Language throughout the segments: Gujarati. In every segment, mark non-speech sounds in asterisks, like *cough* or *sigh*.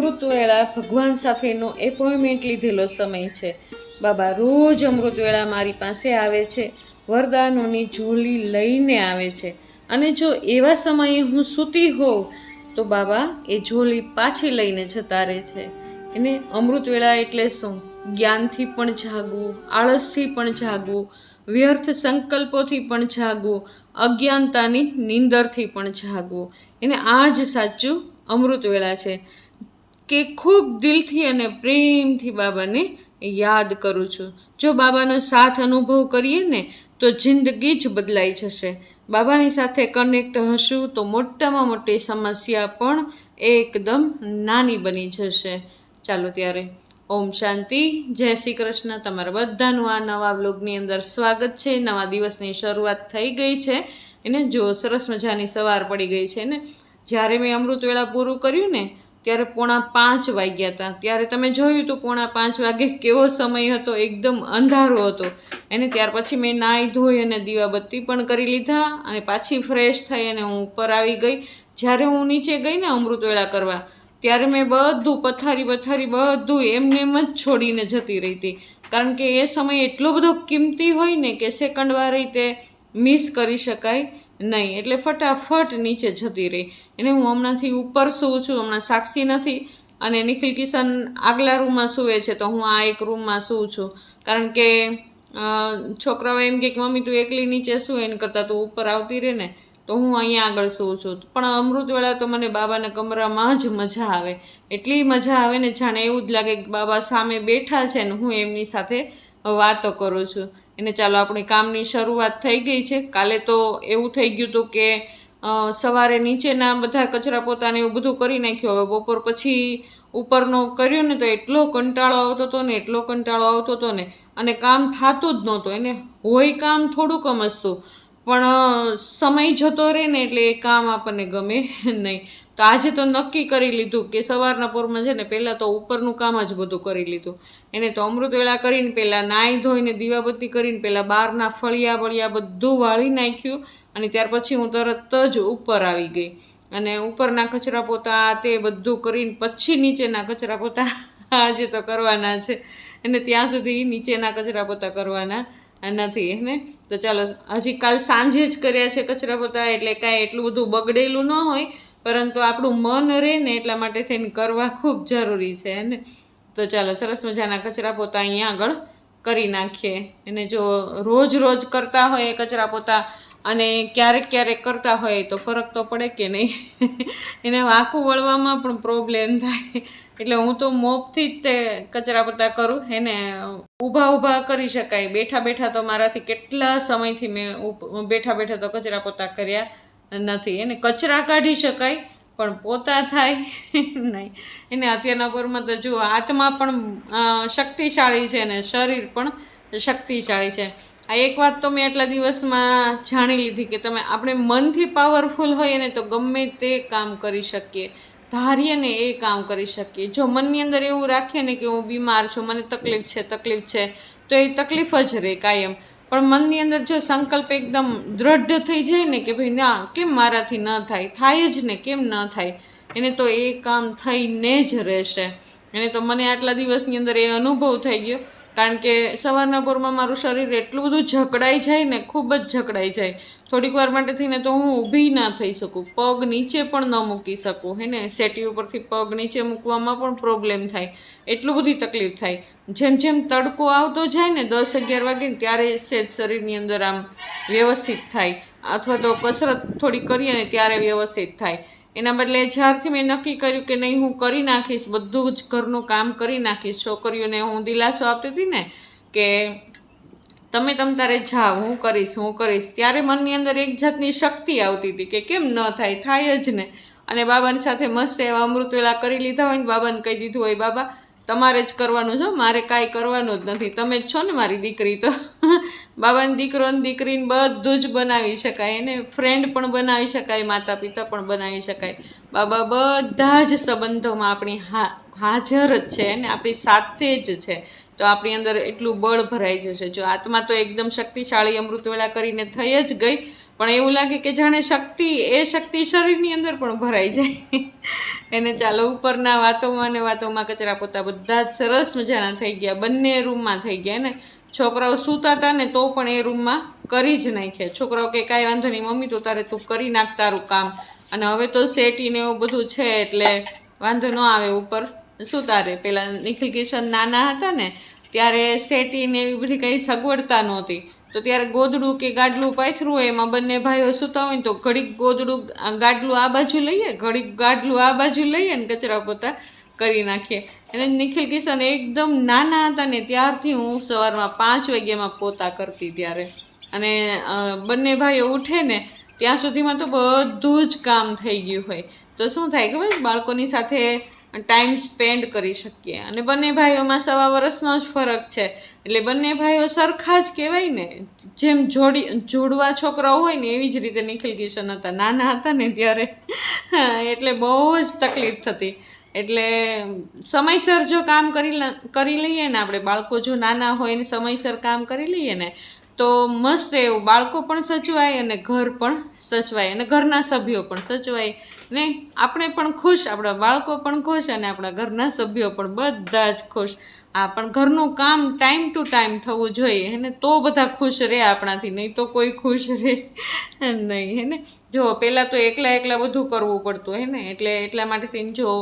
અમૃતવેળા ભગવાન સાથેનો એપોઇન્ટમેન્ટ લીધેલો સમય છે. બાબા, રોજ અમૃતવેળા મારી પાસે આવે છે. વરદાનોની ઝોલી લઈને આવે છે. અને જો એવા સમયે હું સૂતી હોઉં, તો બાબા, એ ઝોલી પાછી લઈને જતા રહે છે. એને અમૃતવેળા એટલે શું? જ્ઞાનથી પણ જાગવું, આળસથી પણ જાગવું, વ્યર્થ સંકલ્પોથી પણ જાગવું, અજ્ઞાનતાની નિંદરથી પણ જાગવું. એને આ જ સાચું અમૃતવેળા છે. કે ખૂબ દિલથી અને પ્રેમથી બાબાને યાદ કરું છું. જો બાબાનો સાથ અનુભવ કરીએ ને, તો જિંદગી જ બદલાઈ જશે. બાબાની સાથે કનેક્ટ હશું તો મોટામાં મોટી સમસ્યા પણ એકદમ નાની બની જશે. ચાલો ત્યારે, ઓમ શાંતિ, જય શ્રી કૃષ્ણ. તમારા બધાનું આ નવા બ્લોગની અંદર સ્વાગત છે. નવા દિવસની શરૂઆત થઈ ગઈ છે. એને જો સરસ મજાની સવાર પડી ગઈ છે ને, જ્યારે મેં અમૃતવેળા પૂરું કર્યું ને ત્યારે પોણા પાંચ વાગ્યા હતા. ત્યારે તમે જોયું તો પોણા પાંચ વાગે કેવો સમય હતો, એકદમ અંધારો હતો. એને ત્યાર પછી મેં નાહી ધોઈ અને દીવાબત્તી પણ કરી લીધા અને પાછી ફ્રેશ થઈ અને હું ઉપર આવી ગઈ. જ્યારે હું નીચે ગઈ ને અમૃતવેળા કરવા, ત્યારે મેં બધું પથારી પથારી બધું એમને એમ જ છોડીને જતી રહી હતી. કારણ કે એ સમય એટલો બધો કિંમતી હોય ને કે સેકન્ડ રીતે મિસ કરી શકાય. નહીં, એટલે ફટાફટ નીચે જતી રહી. એને હું હમણાંથી ઉપર સૂવું છું, હમણાં સાક્ષી નથી અને નિખિલ કિશન આગલા રૂમમાં સૂવે છે, તો હું આ એક રૂમમાં સૂવું છું. કારણ કે છોકરાઓ એમ કે, મમ્મી, તું એકલી નીચે સૂ, એને કરતાં તું ઉપર આવતી રહે ને, તો હું અહીંયા આગળ સૂવું છું. પણ અમૃતવેળા તો મને બાબાના કમરામાં જ મજા આવે. એટલી મજા આવે ને જાણે એવું જ લાગે કે બાબા સામે બેઠા છે ને હું એમની સાથે વાતો કરું છું. એને ચાલો આપણી કામની શરૂઆત થઈ ગઈ છે. કાલે તો એવું થઈ ગયું હતું કે સવારે નીચેના બધા કચરા પોતાને એવું બધું કરી નાખ્યું. હવે બપોર પછી ઉપરનો કર્યો ને તો એટલો કંટાળો આવતો હતો ને, એટલો કંટાળો આવતો હતો ને, અને કામ થતું જ નહોતું. એને હોય કામ થોડુંક અમસતું, પણ સમય જતો રહે ને એટલે એ કામ આપણને ગમે નહીં. તો આજે તો નક્કી કરી લીધું કે સવારના પોરમાં છે ને પહેલાં તો ઉપરનું કામ જ બધું કરી લીધું. એને તો અમૃતવેળા કરીને પહેલાં નાહી ધોઈને દીવાબત્તી કરીને પહેલાં બહારના ફળિયા બળિયા બધું વાળી નાખ્યું અને ત્યાર પછી હું તરત જ ઉપર આવી ગઈ. અને ઉપરના કચરા પોતા તે બધું કરીને પછી નીચેના કચરા પોતા આજે તો કરવાના છે. અને ત્યાં સુધી નીચેના કચરા પોતા કરવાના નથી. એને તો ચાલો, હજી કાલ સાંજે જ કર્યા છે કચરા પોતા એટલે કાંઈ એટલું બધું બગડેલું ન હોય. પરંતુ આપણું મન રહે ને એટલા માટે થઈને કરવા ખૂબ જરૂરી છે ને? તો ચાલો, સરસ મજાના કચરા પોતા અહીંયા આગળ કરી નાખીએ. અને જો રોજ રોજ કરતા હોય કચરા પોતા અને ક્યારેક ક્યારેક કરતા હોય તો ફરક તો પડે કે નહીં? *laughs* એને વાંકું વળવામાં પણ પ્રોબ્લેમ થાય. એટલે હું તો મોપથી જ તે કચરા પોતા કરું એને ઊભા ઊભા કરી શકાય. બેઠા બેઠા તો મારાથી કેટલા સમયથી મેં બેઠા બેઠા તો કચરા પોતા કર્યા. નથી. એને કચરા કાઢી શકાય, પણ પોતા થાય નહીં. એને અત્યારના પરમાં તો જુઓ, આત્મા પણ શક્તિશાળી છે અને શરીર પણ શક્તિશાળી છે. આ એક વાત તો મેં એટલા દિવસમાં જાણી લીધી કે તમે, આપણે મનથી પાવરફુલ હોઈએ ને તો ગમે તે કામ કરી શકીએ. ધારીએ ને એ કામ કરી શકીએ. જો મનની અંદર એવું રાખીએ ને કે હું બીમાર છું, મને તકલીફ છે તકલીફ છે, તો એ તકલીફ જ રહે કાયમ. પણ મનની અંદર જો સંકલ્પ એકદમ દ્રઢ થઈ જાય ને કે ભાઈ ના, કેમ મારાથી ન થાય? થાય જ ને કેમ ન થાય? એને તો એ કામ થઈને જ રહેશે. એને તો મને આટલા દિવસની અંદર એ અનુભવ થઈ ગયો. કારણ કે સવારના પોરમાં મારું શરીર એટલું બધું જકડાઈ જાય ને, ખૂબ જ જકડાઈ જાય. થોડીક વાર માટે થઈને તો હું ઊભી ના થઈ શકું. પગ નીચે પણ ન મૂકી શકું, હે ને? સેટી ઉપરથી પગ નીચે મૂકવામાં પણ પ્રોબ્લેમ થાય. એટલું બધી તકલીફ થાય. જેમ જેમ તડકો આવતો જાય ને, દસ અગિયાર વાગે ત્યારે સેજ શરીરની અંદર આમ વ્યવસ્થિત થાય. અથવા તો કસરત થોડી કરીએ ને, ત્યારે વ્યવસ્થિત થાય. એના બદલે જ્યારથી મેં નક્કી કર્યું કે નહીં, હું કરી નાખીશ, બધું જ ઘરનું કામ કરી નાખીશ. છોકરીઓને હું દિલાસો આપતી હતી ને કે તમે તમ તારે જાઓ, હું કરીશ હું કરીશ. ત્યારે મનની અંદર એક જાતની શક્તિ આવતી હતી કે કેમ ન થાય થાય જ ને. અને બાબાની સાથે મસ્ત એવા અમૃતવેલા કરી લીધા હોય ને, બાબાને કહી દીધું હોય, બાબા તમારે જ કરવાનું છે મારે કાંઈ કરવાનું જ નથી. તમે જ છો ને મારી દીકરી તો. *laughs* બાબાની દીકરો ને દીકરીને બધું જ બનાવી શકાય. એને ફ્રેન્ડ પણ બનાવી શકાય માતા પિતા પણ બનાવી શકાય. બાબા બધા જ સંબંધોમાં આપણી હા, હાજર જ છે અને આપણી સાથે જ છે. તો આપણી અંદર એટલું બળ ભરાઈ જશે. જો આત્મા તો એકદમ શક્તિશાળી અમૃતવેળા કરીને થઈ જ ગઈ. પણ એવું લાગે કે જાણે શક્તિ, એ શક્તિ શરીરની અંદર પણ ભરાઈ જાય. એને ચાલો ઉપરના વાતોમાં ને વાતોમાં કચરા પોતા બધા જ સરસ મજાના થઈ ગયા. બંને રૂમમાં થઈ ગયા ને. છોકરાઓ સૂતા હતા ને તો પણ એ રૂમમાં કરી જ નાખ્યા. છોકરાઓ કે કાંઈ વાંધો નહીં, મમ્મી તો તારે તું કરી નાખ તારું કામ. અને હવે તો સેટી ને એવું બધું છે એટલે વાંધો ન આવે ઉપર. સૂતા રે પહેલાં નિખિલ કિશન નાના હતા ને, ત્યારે સેટી ને એવી બધી કંઈ સગવડતા નહોતી. તો ત્યારે ગોદડું કે ગાડલું પાથરું હોય, એમાં બંને ભાઈઓ સૂતા હોય તો ઘડીક ગોદડું ગાડલું આ બાજુ લઈએ, ઘડીક ગાડલું આ બાજુ લઈએ અને કચરા પોતા કરી નાખીએ. અને નિખિલ કિશન એકદમ નાના હતા ને ત્યારથી હું સવારમાં પાંચ વાગ્યામાં પોતા કરતી ત્યારે. અને બંને ભાઈઓ ઉઠે ને ત્યાં સુધીમાં તો બધું જ કામ થઈ ગયું હોય. તો શું થાય ખબર? બાળકોની સાથે ટાઈમ સ્પેન્ડ કરી શકીએ. અને બંને ભાઈઓમાં સવા વર્ષનો જ ફરક છે. એટલે બંને ભાઈઓ સરખા જ કહેવાય ને. જેમ જોડી, જોડવા છોકરાઓ હોય ને, એવી જ રીતે નિખિલ, કિશન હતા. નાના હતા ને ત્યારે. એટલે બહુ જ તકલીફ થતી. એટલે સમયસર જો કામ કરી કરી લઈએ ને આપણે, બાળકો જો નાના હોય ને સમયસર કામ કરી લઈએ ને તો મસ્ત એવું, બાળકો પણ સચવાય અને ઘર પણ સચવાય અને ઘરના સભ્યો પણ સચવાય. ને આપણે પણ ખુશ, આપણા બાળકો પણ ખુશ અને આપણા ઘરના સભ્યો પણ બધા જ ખુશ. આ પણ ઘરનું કામ ટાઈમ ટુ ટાઈમ થવું જોઈએ હેને તો બધા ખુશ રહે આપણાથી, નહીં તો કોઈ ખુશ રહે નહીં હેને જો, પહેલાં તો એકલા એકલા બધું કરવું પડતું, હે ને? એટલે એટલા માટે થઈને જો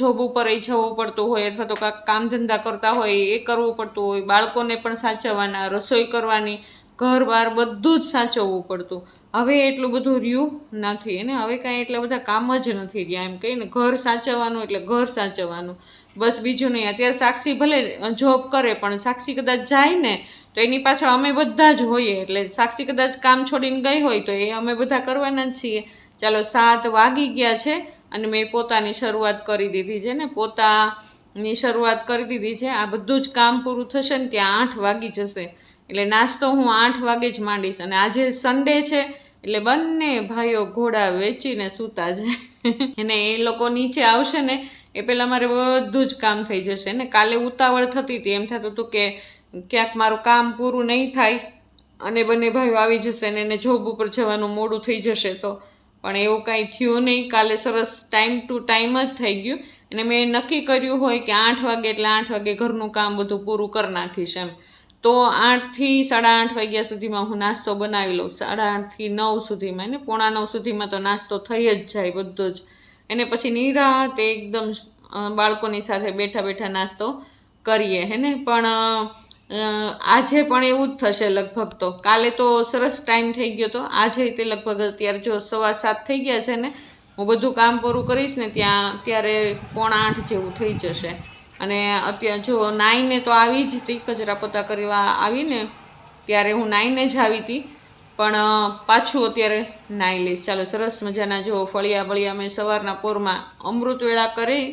જોબ ઉપર એ જવું પડતું હોય અથવા તો કાંઈક કામ ધંધા કરતા હોય, એ કરવું પડતું હોય. બાળકોને પણ સાચવવાના, રસોઈ કરવાની ઘર બાર બધું જ સાચવવું પડતું. હવે એટલું બધું રહ્યું નથી અને હવે કાંઈ એટલા બધા કામ જ નથી રહ્યા. એમ કહીને ઘર સાચવવાનું એટલે ઘર સાચવવાનું. બસ બીજું નહીં. અત્યારે સાક્ષી ભલે જોબ કરે, પણ સાક્ષી કદાચ જાય ને, તો એની પાછળ અમે બધા જ હોઈએ. એટલે સાક્ષી કદાચ કામ છોડીને ગઈ હોય, તો એ અમે બધા કરવાના જ છીએ. ચાલો, સાત વાગી ગયા છે અને મેં પોતાની શરૂઆત કરી દીધી છે ને, પોતાની શરૂઆત કરી દીધી છે. આ બધું જ કામ પૂરું થશે ને ત્યાં આઠ વાગી જશે. એટલે નાસ્તો હું આઠ વાગે જ માંડીશ અને આજે સન્ડે છે, એટલે બંને ભાઈઓ ઘોડા વેચીને સૂતા છે. અને એ લોકો નીચે આવશે ને, એ પહેલાં મારે બધું જ કામ થઈ જશે. ને કાલે ઉતાવળ થતી હતી, એમ થતું હતું કે ક્યાંક મારું કામ પૂરું નહીં થાય અને બંને ભાઈઓ આવી જશે ને એને જોબ ઉપર જવાનું મોડું થઈ જશે તો. પણ એવું કાંઈ થયું નહીં. કાલે સરસ ટાઈમ ટુ ટાઈમ જ થઈ ગયું. અને મેં નક્કી કર્યું હોય કે આઠ વાગે એટલે આઠ વાગે ઘરનું કામ બધું પૂરું કરી નાખીશ એમ. તો આઠથી સાડા આઠ વાગ્યા સુધીમાં હું નાસ્તો બનાવી લઉં. સાડા આઠથી નવ સુધીમાં, એને પોણા નવ સુધીમાં તો નાસ્તો થઈ જ જાય બધો જ. એને પછી નિરાતે એકદમ બાળકોની સાથે બેઠા બેઠા નાસ્તો કરીએ, હે ને? પણ આજે પણ એવું જ થશે લગભગ તો. કાલે તો સરસ ટાઈમ થઈ ગયો તો. આજે તે લગભગ અત્યારે જો સવા સાત થઈ ગયા છે ને, હું બધું કામ પૂરું કરીશ ને ત્યાં, ત્યારે પોણા આઠ જેવું થઈ જશે. અને અત્યારે જો નાઈને તો આવી જ હતી કચરા પોતા કરવા આવીને, ત્યારે હું નાઈને જ આવી હતી. પણ પાછું અત્યારે નાહી લઈશ. ચાલો, સરસ મજાના જો ફળિયા બળિયા મેં સવારના પોરમાં અમૃતવેળા કરી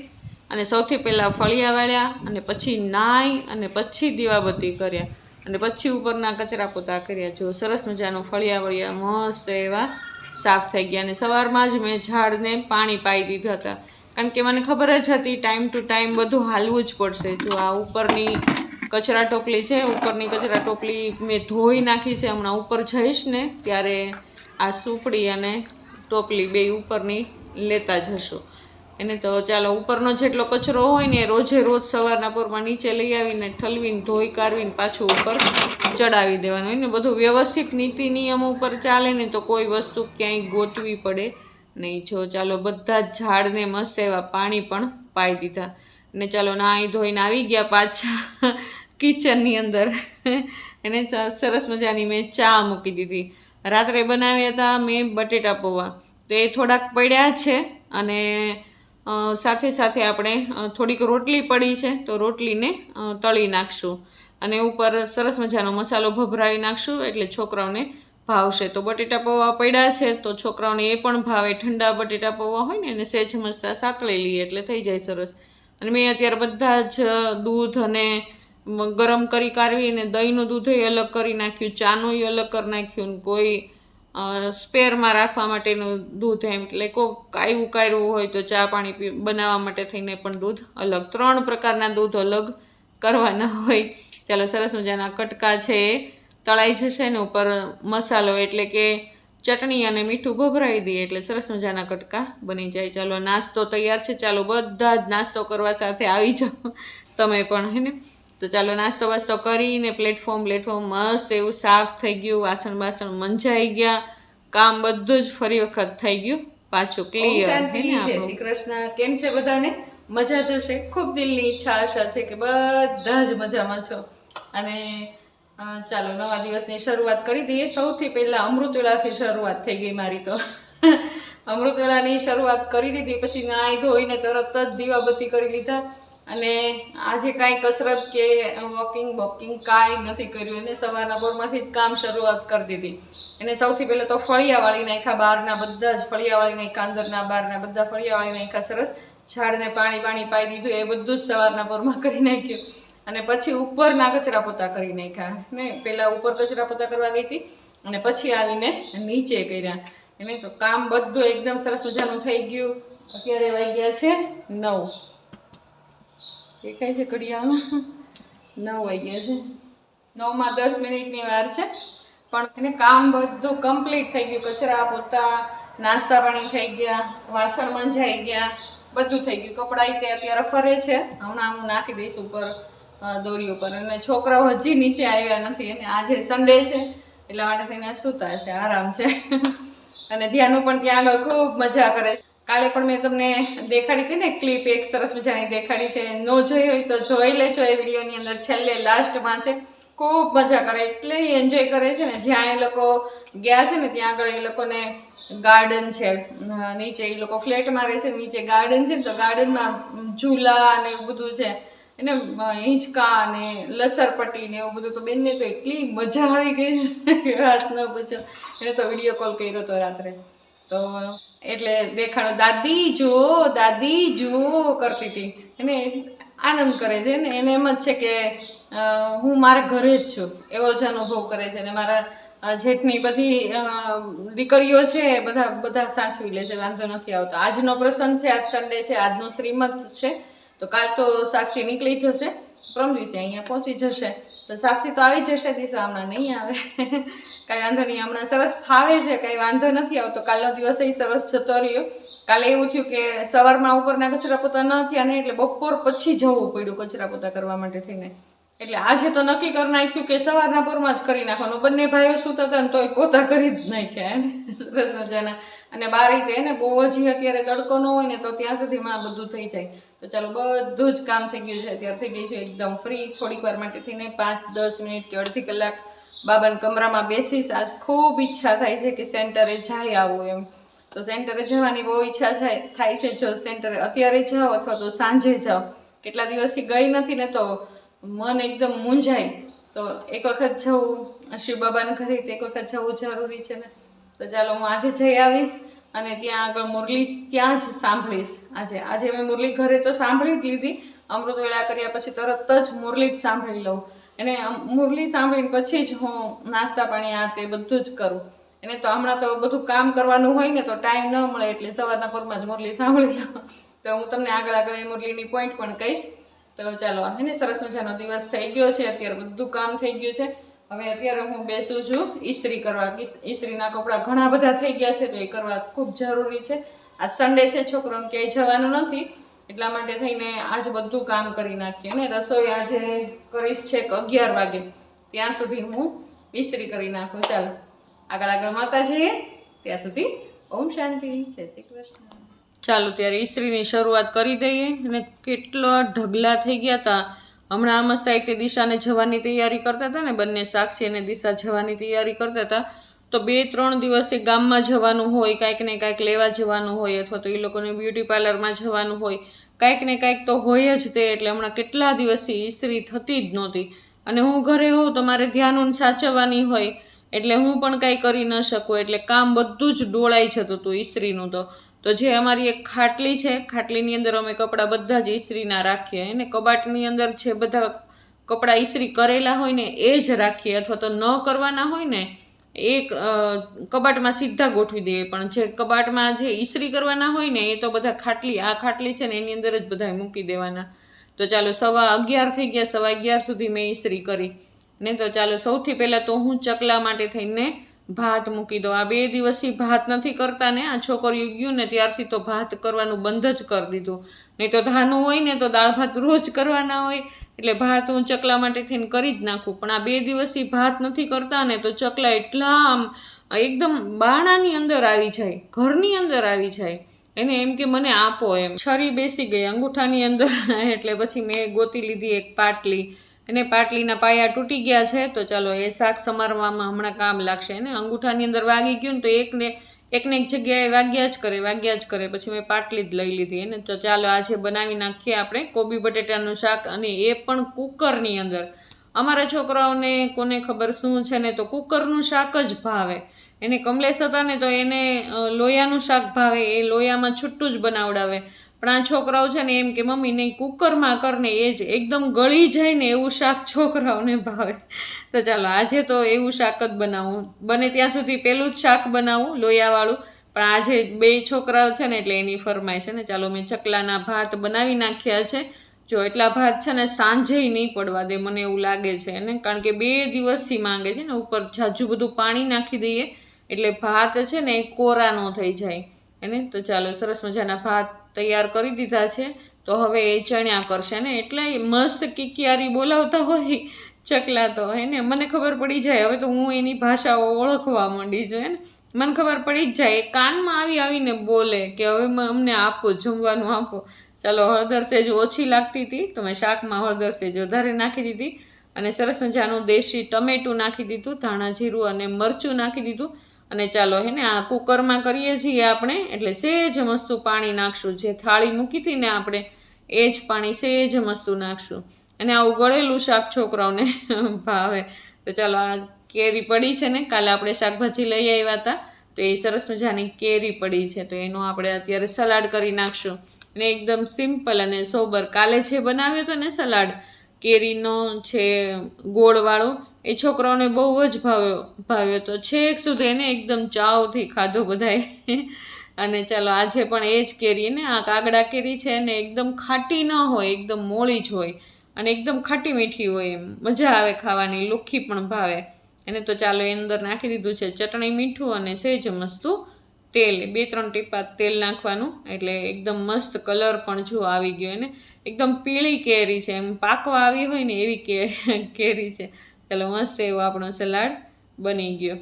અને સૌથી પહેલાં ફળિયા વાળ્યા અને પછી નાહી અને પછી દીવાબત્તી કર્યા અને પછી ઉપરના કચરા પોતા કર્યા. જો સરસ મજાનું ફળિયા વળિયા મસ્ત એવા સાફ થઈ ગયા અને સવારમાં જ મેં ઝાડને પાણી પાઈ દીધા હતા. કારણ કે મને ખબર જ હતી ટાઈમ ટુ ટાઈમ બધું હાલવું જ પડશે. જો આ ઉપરની કચરા ટોપલી છે, ઉપરની કચરા ટોપલી મેં ધોઈ નાખી છે, હમણાં ઉપર જઈશ ને, ત્યારે આ સુપડી અને ટોપલી બે ઉપરની લેતા જશો. એને તો ચાલો, ઉપરનો જેટલો કચરો હોય ને એ રોજે રોજ સવારના પોરમાં નીચે લઈ આવીને ઠલવીને ધોઈ કાઢવીને પાછું ઉપર ચડાવી દેવાનું. હોય ને બધું વ્યવસ્થિત નીતિ નિયમ ઉપર ચાલે ને તો કોઈ વસ્તુ ક્યાંય ગોતવી પડે. નહીં, જો ચાલો બધા જ ઝાડને મસ્ત એવા પાણી પણ પાઈ દીધા. ને ચાલો નાહી ધોઈને આવી ગયા પાછા કિચનની અંદર. એને સરસ મજાની મેં ચા મૂકી દીધી. રાત્રે બનાવ્યા હતા મેં બટેટા પૌવા. તો એ થોડાક પડ્યા છે અને સાથે સાથે આપણે થોડીક રોટલી પડી છે તો રોટલીને તળી નાખશું. અને ઉપર સરસ મજાનો મસાલો ભભરાવી નાખશું એટલે છોકરાઓને ભાવશે તો બટેટા પૌવા પડ્યા છે તો છોકરાઓને એ પણ ભાવે. ઠંડા બટેટા પૌવા હોય ને એને સહેજ મસ્તા સાતળી લઈએ એટલે થઈ જાય સરસ. અને મેં અત્યારે બધા જ દૂધ અને ગરમ કરી કાઢવી અને દહીંનું દૂધે અલગ કરી નાખ્યું, ચાનું અલગ કરી નાખ્યું કોઈ સ્પેરમાં રાખવા માટેનું દૂધ એમ. એટલે કોઈક કાયવું કાયરું હોય તો ચા પાણી પી, બનાવવા માટે થઈને પણ દૂધ અલગ. ત્રણ પ્રકારના દૂધ અલગ કરવાના હોય. ચાલો સરસ મજાના કટકા છે. એ તળાઈ જશે ને ઉપર મસાલો એટલે કે ચટણી અને મીઠું ભભરાઈ દઈએ એટલે સરસ મજાના કટકા બની જાય. ચાલો નાસ્તો તૈયાર છે. ચાલો બધા જ નાસ્તો કરવા સાથે આવી જાઓ. તમે પણ હે ને? તો ચાલો નાસ્તો વાસ્તો કરીને પ્લેટફોર્મ પ્લેટફોર્મ મસ્ત એવું સાફ થઈ ગયું. વાસણ બાસણ મંજાઈ ગયા. કામ બધું જ ફરી વખત થઈ ગયું. પાછું ક્લિયર શ્રી કૃષ્ણ. કેમ છે બધાને? મજા જશે ખૂબ દિલની ઈચ્છા આશા છે કે બધા જ મજામાં છો. અને ચાલો, નવા દિવસની શરૂઆત કરી દઈએ. સૌથી પહેલાં અમૃતવેલાથી શરૂઆત થઈ ગઈ મારી તો. *laughs* અમૃતવેલાની શરૂઆત કરી દીધી, પછી નાહી ધોઈને તરત જ દીવાબત્તી કરી લીધા. અને આજે કાંઈ કસરત કે વોકિંગ, બોકિંગ કાંઈ નથી કર્યું. એને સવારના પોરમાંથી જ કામ શરૂઆત કરી દીધી. એને સૌથી પહેલાં તો ફળિયાવાળી નાખ્યા, બહારના બધા જ ફળિયાવાળી નાખ્યા, અંદરના, બહારના બધા ફળિયાવાળી નાખ્યા, સરસ. ઝાડને પાણી પાણી પાઈ દીધું, એ બધું જ સવારના પોરમાં કરી નાખ્યું. અને પછી ઉપરના કચરા પોતા કરી નાખ્યા. ને પહેલાં ઉપર કચરા પોતા કરવા ગઈ હતી અને પછી આવીને નીચે કર્યા. એને તો કામ બધું એકદમ સરસ મજાનું થઈ ગયું. અત્યારે વાગ્યા છે નવ. દેખાય છે ઘડિયાળમાં? નવ વાગ્યા છે. નવમાં દસ મિનિટની વાર છે. પણ એને કામ બધું કમ્પ્લીટ થઈ ગયું. કચરા પોતા, નાસ્તા પાણી થઈ ગયા, વાસણ મંજાઈ ગયા, બધું થઈ ગયું. કપડાં તે અત્યારે ફરે છે. હમણાં હું નાખી દઈશ ઉપર. દોરી ઉપર. અને છોકરાઓ હજી નીચે આવ્યા નથી અને આજે સન્ડે છે, એટલા માટે થઈને સૂતા છે, આરામ છે. અને ધ્યાનું પણ ત્યાં ખૂબ મજા કરે. કાલે પણ મેં તમને દેખાડી હતી ને ક્લિપ એક સરસ મજાની દેખાડી છે. નો જોઈ હોય તો જોઈ લેજો એ વિડીયોની અંદર. છેલ્લે લાસ્ટમાં છે. ખૂબ મજા કરે, એટલે એન્જોય કરે છે ને. જ્યાં એ લોકો ગયા છે ને, ત્યાં આગળ એ લોકોને ગાર્ડન છે. નીચે એ લોકો ફ્લેટમાં રહે છે, નીચે ગાર્ડન છે તો ગાર્ડનમાં ઝૂલા અને એવું બધું છે. એને હિંચકા ને લસરપટ્ટી ને એવું બધું તો બેનને તો એટલી મજા આવી ગઈ *laughs* રાતનો પછી. એને તો વીડિયો કોલ કર્યો હતો રાત્રે. તો એટલે દેખાણો, દાદી જો દાદી જો, કરતી હતી. એને આનંદ કરે છે. ને એને એમ જ છે કે હું મારા ઘરે જ છું. એવો જ અનુભવ કરે છે. ને મારા જેઠની બધી દીકરીઓ છે બધા બધા સાચવી લે છે. વાંધો નથી આવતો. આજનો પ્રસંગ છે, આજ સન્ડે છે, આજનું શ્રીમંત છે. તો કાલ તો સાક્ષી નીકળી જશે પ્રમ દિવસે અહીંયા પહોંચી જશે. તો સાક્ષી તો આવી જશે, દિશા હમણાં નહીં આવે. કાંઈ વાંધો નહીં, હમણાં સરસ ફાવે છે, કાંઈ વાંધો નથી આવતો. કાલનો દિવસ એ સરસ જતો રહ્યો. કાલે એવું થયું કે સવારમાં ઉપરના કચરા પોતા ન થયા ને એટલે બપોર પછી જવું પડ્યું કચરા પોતા કરવા માટે થઈને. એટલે આજે તો નક્કી કરી નાખ્યું કે સવારના પોરમાં જ કરી નાખવાનું. બંને ભાઈઓ સૂતા હતા ને તોય પોતા કરી જ નાખ્યા સરસ મજાના અને બાર રીતે એને બહુ જ અત્યારે તડકો ન હોય ને તો ત્યાં સુધીમાં આ બધું થઈ જાય. તો ચાલો બધું જ કામ થઈ ગયું છે. અત્યારે થઈ ગઈ છે એકદમ ફ્રી થોડીક વાર માટે થઈને પાંચ, દસ મિનિટ કે અડધી કલાક બાબાના કમરામાં બેસીશ. આજ ખૂબ ઈચ્છા થાય છે કે સેન્ટરે જાય આવું એમ. તો સેન્ટરે જવાની બહુ ઈચ્છા થાય છે. જો સેન્ટરે અત્યારે જાઓ અથવા તો સાંજે જાઓ. કેટલા દિવસથી ગઈ નથી ને તો મન એકદમ મૂંઝાય. તો એક વખત જવું શિવ બાબાના ઘરે એક વખત જવું જરૂરી છે ને? તો ચાલો હું આજે જઈ આવીશ અને ત્યાં આગળ મુરલી ત્યાં જ સાંભળીશ. આજે આજે મેં મુરલી ઘરે તો સાંભળી જ લીધી. અમૃત વેળા કર્યા પછી તરત જ મુરલી જ સાંભળી લઉં. એને મુરલી સાંભળીને પછી જ હું નાસ્તા પાણી આ તે બધું જ કરું. એને તો હમણાં તો બધું કામ કરવાનું હોય ને તો ટાઈમ ન મળે એટલે સવારના પરમાં જ મુરલી સાંભળી લઉં. તો હું તમને આગળ આગળ એ મુરલીની પોઈન્ટ પણ કહીશ. તો ચાલો, હે સરસ મજાનો દિવસ થઈ ગયો છે. અત્યારે બધું કામ થઈ ગયું છે. હવે અત્યારે હું બેસું છું. ઇસ્ત્રી કરવા. ઇસ્ત્રીના કપડાં ઘણા બધા થઈ ગયા છે, તો એ કરવા ખૂબ જરૂરી છે. આ સન્ડે છે છોકરોને ક્યાંય જવાનું નથી. એટલા માટે થઈને આજ બધું કામ કરી નાખીએ. ને રસોઈ આજે કરીશ છેક અગિયાર વાગે. ત્યાં સુધી હું ઇસ્ત્રી કરી નાખું. ચાલો, આગળ આગળ માતા જઈએ ત્યાં સુધી ઓમ શાંતિ. જય શ્રી કૃષ્ણ. ચાલો, ત્યારે ઇસ્ત્રીની શરૂઆત કરી દઈએ. અને કેટલા ઢગલા થઈ ગયા હતા હમણાં મસ્ત એક તે દિશાને જવાની તૈયારી કરતા હતા ને, બંને સાક્ષી અને દિશા જવાની તૈયારી કરતા હતા. તો બે ત્રણ દિવસે ગામમાં જવાનું હોય, કાંઈક ને કાંઈક લેવા જવાનું હોય અથવા તો એ લોકોને બ્યુટી પાર્લરમાં જવાનું હોય, કાંઈક ને કાંઈક તો હોય જ તે, એટલે હમણાં કેટલા દિવસથી ઈસરી થતી જ નહોતી. અને હું ઘરે હોઉં તો મારે ધ્યાન સાચવવાની હોય, એટલે હું પણ કાંઈ કરી ન શકું, એટલે કામ બધું જ ડોળાઈ જતું હતું ઈસ્ત્રીનું તો. તો જે અમારી એક ખાટલી છે, ખાટલીની અંદર અમે કપડાં બધા જ ઇસ્ત્રીના રાખીએ. અને કબાટની અંદર જે બધા કપડાં ઇસ્ત્રી કરેલા હોય ને, એ જ રાખીએ. અથવા તો ન કરવાના હોય ને, એક કબાટમાં સીધા ગોઠવી દઈએ. પણ જે કબાટમાં જે ઇસ્ત્રી કરવાના હોય ને, એ તો બધા ખાટલી, આ ખાટલી છે ને, એની અંદર જ બધા મૂકી દેવાના. તો ચાલો સવા અગિયાર થઈ ગયા. સવા અગિયાર સુધી મેં ઇસ્ત્રી કરી. ને તો ચાલો સૌથી પહેલાં તો હું ચકલા માટે થઈને ભાત મૂકી દો. આ બે દિવસથી ભાત નથી કરતા ને, આ છોકરીઓ ગયું ને ત્યારથી તો ભાત કરવાનું બંધ જ કરી દીધું. નહીં તો ધાનું હોય ને તો દાળ ભાત રોજ કરવાના હોય. એટલે ભાત હું ચકલા માટે થઈને કરી જ નાખું. પણ આ બે દિવસથી ભાત નથી કરતા ને તો ચકલા એટલા આમ એકદમ બાણાની અંદર આવી જાય, ઘરની અંદર આવી જાય. એને એમ કે મને આપો એમ. છરી બેસી ગઈ અંગૂઠાની અંદર. *laughs* એટલે પછી મેં ગોતી લીધી એક પાટલી. એને પાટલીના પાયા તૂટી ગયા છે, તો ચાલો એ શાક સમારવામાં હમણાં કામ લાગશે. એને અંગૂઠાની અંદર વાગી ગયું તો એકને એકને એક જગ્યાએ વાગ્યા જ કરે, વાગ્યા જ કરે. પછી મેં પાટલી જ લઈ લીધી. એને તો ચાલો આજે બનાવી નાખીએ આપણે કોબી બટેટાનું શાક અને એ પણ કુકરની અંદર. અમારા છોકરાઓને કોને ખબર શું છે ને, તો કુકરનું શાક જ ભાવે. એને કમલેશ હતા ને તો એને લોયાનું શાક ભાવે. એ લોયામાં છૂટું જ બનાવડાવે. પણ આ છોકરાઓ છે ને એમ કે મમ્મી, નહીં, કુકરમાં કરને એ જ એકદમ ગળી જાય ને એવું શાક છોકરાઓને ભાવે. તો ચાલો, આજે તો એવું શાક જ બનાવું. બને ત્યાં સુધી પેલું જ શાક બનાવું, લોયાવાળું. પણ આજે બે છોકરાઓ છે ને એટલે એની ફરમાય છે ને. ચાલો, મેં ચકલાના ભાત બનાવી નાખ્યા છે. જો એટલા ભાત છે ને સાંજે નહીં પડવા દે, મને એવું લાગે છે ને કારણ કે બે દિવસથી માંગે છે ને, ઉપર જાજુ બધું પાણી નાખી દઈએ. એટલે ભાત છે ને એ કોરા ન થઈ જાય. એને? તો ચાલો, સરસ મજાના ભાત તૈયાર કરી દીધા છે. તો હવે એ ચણ્યા કરશે ને એટલે મસ્ત કિકિયારી બોલાવતા હોય ચકલા તો હે ને? મને ખબર પડી જાય. હવે તો હું એની ભાષાઓ ઓળખવા માંડી છું ને? મને ખબર પડી જ જાય. એ કાનમાં આવી આવીને બોલે કે હવે અમને આપો, જમવાનું આપો. ચાલો, હળદર સેજ ઓછી લાગતી હતી. તો મેં શાકમાં હળદર સેજ વધારે નાખી દીધી. અને સરસ મજાનું દેશી ટમેટું નાખી દીધું, ધાણા જીરું અને મરચું નાખી દીધું. અને ચાલો હે ને, આ કુકરમાં કરીએ છીએ આપણે, એટલે સેજ મસ્તું પાણી નાખશું. જે થાળી મૂકી હતી ને આપણે એ જ પાણી સેજ મસ્તું નાખશું. અને આવું ગળેલું શાક છોકરાઓને *laughs* ભાવે. તો ચાલો, આ કેરી પડી છે ને, કાલે આપણે શાકભાજી લઈ આવ્યા હતા. તો એ સરસ મજાની કેરી પડી છે. તો એનો આપણે અત્યારે સલાડ કરી નાખશું. અને એકદમ સિમ્પલ અને સોબર. કાલે જે બનાવ્યો હતો ને સલાડ, કેરીનો છે ગોળવાળો એ છોકરાઓને બહુ જ ભાવ્યો ભાવ્યો તો છેક સુધી એને એકદમ ચાવથી ખાધો બધાએ. અને ચાલો આજે પણ એ જ કેરી ને, આ કાગડા કેરી છે ને, એકદમ ખાટી ન હોય, એકદમ મોળી જ હોય અને એકદમ ખાટી મીઠી હોય એમ. મજા આવે ખાવાની, લુખી પણ ભાવે. એને તો ચાલો એની અંદર નાખી દીધું છે ચટણી મીઠું અને સહેજ મસ્તું તેલ, બે ત્રણ ટીપા તેલ નાખવાનું. એટલે એકદમ મસ્ત કલર પણ જો આવી ગયો એને. એકદમ પીળી કેરી છે, એમ પાકવા આવી હોય ને એવી કે, કેરી છે. ચાલો મસ્ત એવો આપણો સલાડ બની ગયો.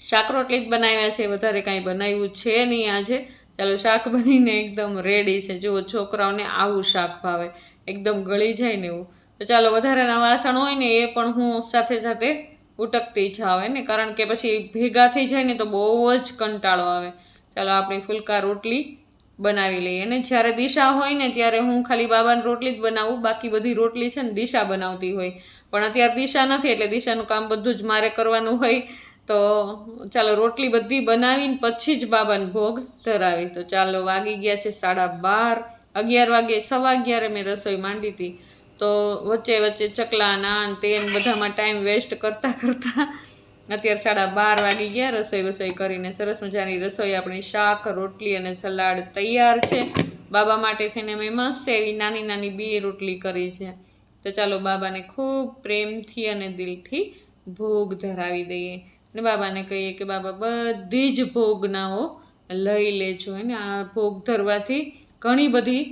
શાક રોટલી જ બનાવ્યા છે, વધારે કાંઈ બનાવ્યું છે નહીં આજે. ચાલો શાક બનીને એકદમ રેડી છે. જુઓ છોકરાઓને આવું શાક ભાવે. એકદમ ગળી જાય ને એવું. તો ચાલો વધારાના વાસણ હોય ને એ પણ હું સાથે સાથે ઉટકતી જાવ ને કારણ કે પછી ભેગા થઈ જાય ને તો બહુ જ કંટાળો આવે. ચાલો આપણી ફુલકા રોટલી બનાવી લઈએ. અને જ્યારે દિશા હોય ને ત્યારે હું ખાલી બાબાની રોટલી જ બનાવું, બાકી બધી રોટલી છે ને દિશા બનાવતી હોય. પણ અત્યારે દિશા નથી, એટલે દિશાનું કામ બધું જ મારે કરવાનું હોય. તો ચાલો રોટલી બધી બનાવીને પછી જ બાબાને ભોગ ધરાવી. તો ચાલો વાગી ગયા છે સાડા બાર. અગિયાર વાગે, સવા અગિયારે મેં રસોઈ માંડી હતી. તો વચ્ચે વચ્ચે ચકલા, નાન તેન બધામાં ટાઈમ વેસ્ટ કરતાં કરતાં અત્યારે સાડા બાર વાગી ગયા, રસોઈ વસોઈ કરીને સરસ મજાની રસોઈ આપણી શાક, રોટલી અને સલાડ તૈયાર છે. બાબા માટે થઈને મેં મસ્ત એવી નાની નાની બે રોટલી કરી છે. તો ચાલો બાબાને ખૂબ પ્રેમથી અને દિલથી ભોગ ધરાવી દઈએ. ને બાબાને કહીએ કે બાબા, બધી જ ભોગનાઓ લઈ લેજો. એને આ ભોગ ધરવાથી ઘણી બધી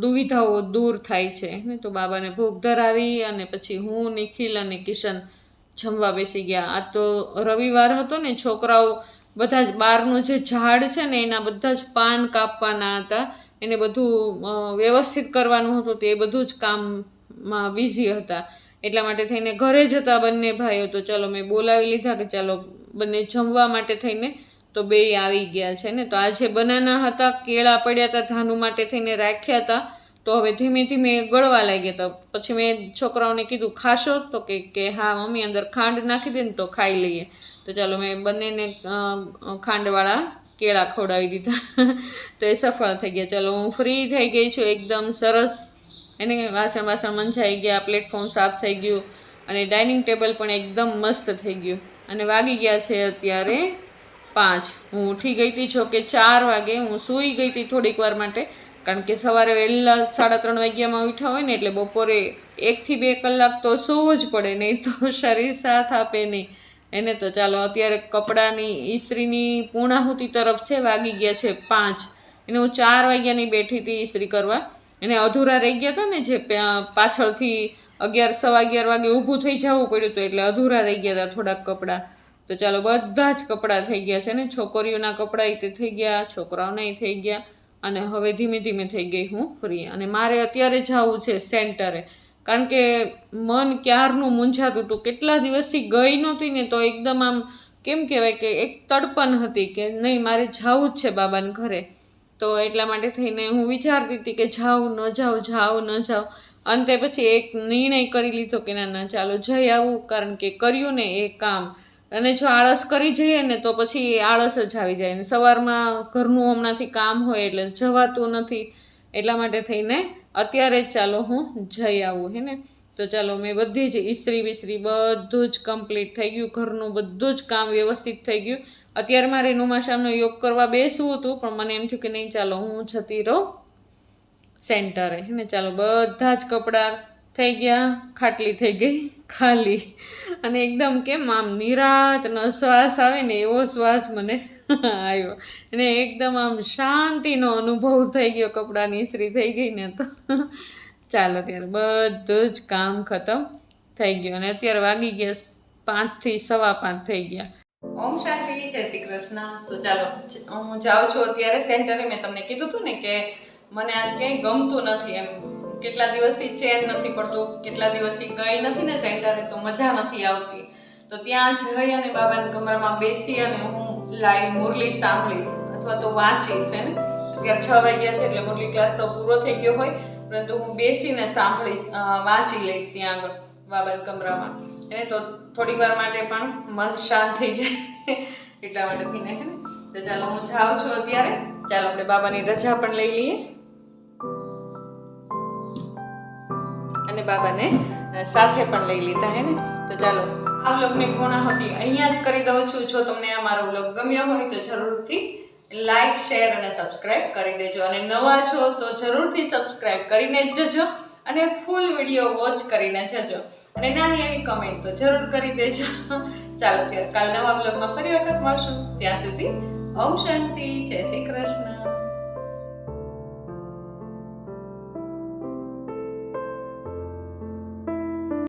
દુવિધાઓ દૂર થાય છે. ને તો બાબાને ભોગ ધરાવી અને પછી હું, નિખિલ અને કિશન જમવા બેસી ગયા. આ તો રવિવાર હતો ને, છોકરાઓ બધા જ બહારનું જે ઝાડ છે ને, એના બધા જ પાન કાપવાના હતા. એને બધું વ્યવસ્થિત કરવાનું હતું તે બધું જ કામમાં બિઝી હતા. એટલા માટે થઈને ઘરે જતા બંને ભાઈઓ. તો ચાલો મેં બોલાવી લીધા કે ચાલો બંને જમવા માટે થઈને તો બે આવી ગયા છે ને. તો આજે બનાના હતા, કેળા પડ્યા હતા, ધાનુ માટે થઈને રાખ્યા હતા. તો હવે ધીમે ધીમે ગળવા લાગ્યા હતા પછી મેં છોકરાઓને કીધું, ખાશો? તો કે કે હા, મમ્મી, અંદર ખાંડ નાખી દે તો ખાઈ લઈએ. તો ચાલો મેં બંનેને ખાંડવાળા કેળા ખવડાવી દીધા. *laughs* તો એ સફળ થઈ ગયા. ચાલો હું ફ્રી થઈ ગઈ છું, એકદમ સરસ. એને વાસણ વાસણ મંજાઈ ગયા, પ્લેટફોર્મ સાફ થઈ ગયું અને ડાઇનિંગ ટેબલ પણ એકદમ મસ્ત થઈ ગયું. અને વાગી ગયા છે અત્યારે પાંચ. હું ઉઠી ગઈ હતી જો કે ચાર વાગે. હું સૂઈ ગઈ હતી થોડીક વાર માટે. કારણ કે સવારે વહેલા સાડા ત્રણ વાગ્યામાં ઉઠ્યા હોય ને એટલે બપોરે એકથી બે કલાક તો સૂવું જ પડે, નહીં તો શરીર સાથ આપે નહીં. એને તો ચાલો અત્યારે કપડાની ઇસ્ત્રીની પૂર્ણાહુતિ તરફ છે, વાગી ગયા છે પાંચ. એને હું ચાર વાગ્યાની બેઠી હતી ઇસ્ત્રી કરવા. એને અધૂરા રહી ગયા હતા ને જે પાછળથી અગિયાર, સવા અગિયાર વાગે ઊભું થઈ જવું પડ્યું હતું એટલે અધૂરા રહી ગયા હતા થોડાક કપડાં. તો ચાલો બધા જ કપડાં થઈ ગયા છે ને? છોકરીઓના કપડાં એ થઈ ગયા, છોકરાઓના થઈ ગયા. અને હવે ધીમે ધીમે થઈ ગઈ હું ફ્રી અને મારે અત્યારે જવું છે સેન્ટરે કારણ કે મન ક્યારનું મૂંઝાતું હતું, કેટલા દિવસથી ગઈ નહોતી ને તો એકદમ આમ કેમ કહેવાય કે એક તડપણ હતી કે નહીં, મારે જવું જ છે બાબાને ઘરે. તો એટલા માટે થઈને હું વિચારતી હતી કે જાઉં, ન જાઉં જાઉં, ન જાઉં. અંતે પછી એક નિર્ણય કરી લીધો કે ના ના, ચાલો જઈ આવું. કારણ કે કર્યું ને એ કામ. અને જો આળસ કરી જઈએ ને તો પછી આળસ જ આવી જાય ને સવારમાં ઘરનું હમણાંથી કામ હોય એટલે જવાતું નથી એટલા માટે થઈને અત્યારે જ ચાલો હું જઈ આવું, હે ને? તો ચાલો મેં બધી જ ઇસ્ત્રી વિસ્ત્રી બધું જ કમ્પ્લીટ થઈ ગયું, ઘરનું બધું જ કામ વ્યવસ્થિત થઈ ગયું. અત્યારે મારે નુમાશામનો યોગ કરવા બેસવું હતું, પણ મને એમ થયું કે નહીં, ચાલો હું જતી રહું સેન્ટરે, હે ને? ચાલો બધા જ કપડાં થઈ ગયા, ખાટલી થઈ ગઈ, ખાલી. અને એકદમ કેમ આમ નિરાતનો શ્વાસ આવે ને એવો શ્વાસ મને આવ્યો. અને એકદમ આમ શાંતિનો અનુભવ થઈ ગયો કપડાની ઇસ્ત્રી થઈ ગઈ ને તો. ચાલો ત્યારે બધું જ કામ ખતમ થઈ ગયું. અને અત્યારે વાગી ગયા પાંચથી સવા પાંચ થઈ ગયા. ઓમ શાંતિ, જય શ્રી કૃષ્ણ. તો ચાલો, હું જાઉં છું અત્યારે સેન્ટરે. મેં તમને કીધું હતું ને કે મને આજ કંઈ ગમતું નથી એમ. કેટલા દિવસથી ચેન નથી પડતું, કેટલા દિવસથી ગઈ નથી ને સેન્ટરે, તો મજા નથી આવતી. તો ત્યાં જઈ અને બાબાના કમરામાં બેસી અને હું લાઈવ મુરલી સાંભળીશ અથવા તો વાંચીશ એને અત્યારે છ વાગ્યા છે એટલે મુરલી ક્લાસ તો પૂરો થઈ ગયો હોય, પરંતુ હું બેસીને સાંભળીશ વાંચી લઈશ ત્યાં આગળ બાબાના કમરામાં. એને તો થોડી વાર માટે પણ મન શાંત થઈ જાય એટલા માટે થઈને, હે ને? તો ચાલો હું જાઉં છું અત્યારે. ચાલો આપણે બાબાની રજા પણ લઈ લઈએ. અને બાબાને સાથે પણ લઈ લીધા, હે ને? તો ચાલો, આ વ્લોગની પૂર્ણાહુતિ અહીંયા જ કરી દઉં છું. જો તમને આ મારો વ્લોગ ગમ્યો હોય તો જરૂરથી લાઈક, શેર અને સબસ્ક્રાઇબ કરી દેજો. અને નવા છો તો જરૂરથી સબસ્ક્રાઈબ કરીને જ જજો અને ફૂલ વીડિયો વોચ કરીને જજો. અને નાની એવી કમેન્ટ તો જરૂર કરી દેજો. *laughs* ચાલો, ત્યારે કાલ નવા બ્લોગમાં ફરી વખત મળશું. ત્યાં સુધી ઓમ શાંતિ, જય શ્રી કૃષ્ણ.